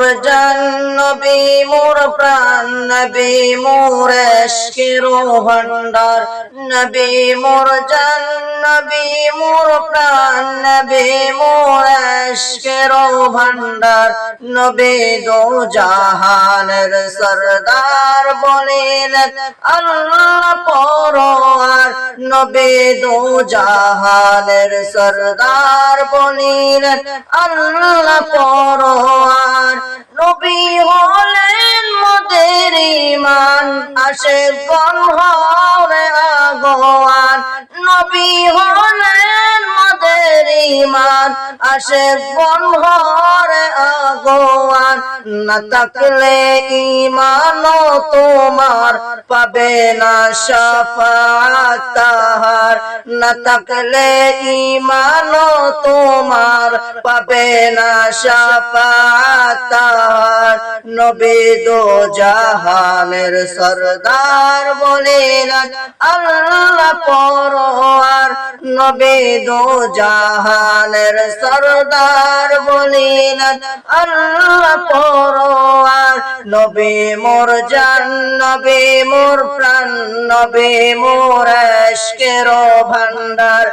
মোর মোর প্রাণ নবী, মোর এশকের ভান্ডার নবী, মোর জান নবী, মোর প্রাণ নবী, মোর এশকের ভান্ডার নবী দো জাহানের সরদার বলিলেন আল্লাহ পরোয়ার নবী দো জাহানের সরদার বলিলেন আল্লাহ পরোয়ার আসে গন্ধরে আগোয়ান নবী হলেন ইমান আসে গন্ধরে আগোয়ান। না থাকলে ইমান তোমার পাবে না, সাফাত তাহার। না থাকলে ইমান তোমার পাবে না, সাফাত তাহার। নবী দো জাহানের সরদার বলিলেন, আল্লাহ পরোয়ার নবী দো জাহানের সরদার বলিলেন, আল্লাহ পরোয়ার নবী মোর জান, নবী মোর প্রাণ, নবী মোর এশকের ভান্ডার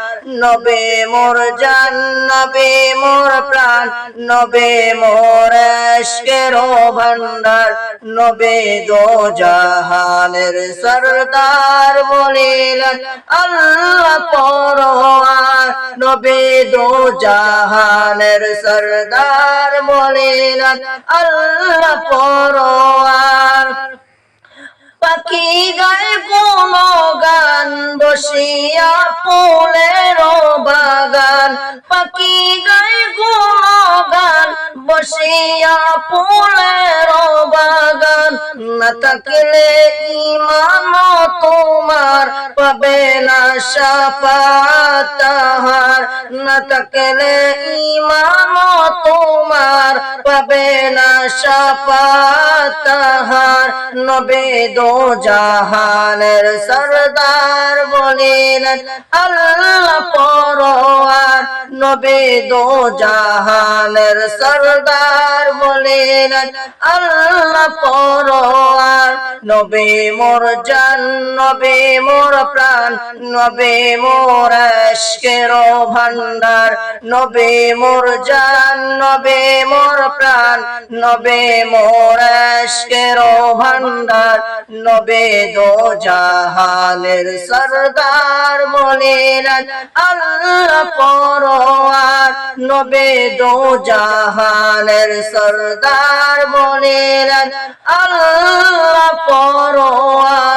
নবী মোর জান, নবী মোর প্রাণ, নবী মোর এশকের ভান্ডার নবী দো জাহানের সরদার বলিলেন, আল্লাহ পরোয়ার নবী দো জাহানের সরদার বলিলেন আল্লাহ পরোয়ার। পাখি গায় কোন গান বসিয়া বাগান পাখি গায়ে কোনো বসিয়া ফুলের বাগান না থাকলে ইমান তোমার পাবে না সাপাতাহার না থাকলে ইমান তোমার পাবে না সাফাতাহার নবে দো জাহানের সরদার বলিলেন, আল্লাহ পরোয়ার। নবে দো জাহানের সরদার বলিলেন, আল্লাহ পরোয়ার। নবে মোর জান, নবে মোর প্রাণ, নবে মোর এশকের ভান্ডার নবে মোর জান, নবে মোর প্রাণ, নবে মোর এশকের ভান্ডার নবে দো জাহানের সরদার বলিলেন আল্লাহ পরোয়ার নবে দো জাহানের সরদার বলিলেন আল্লাহ পরোয়ার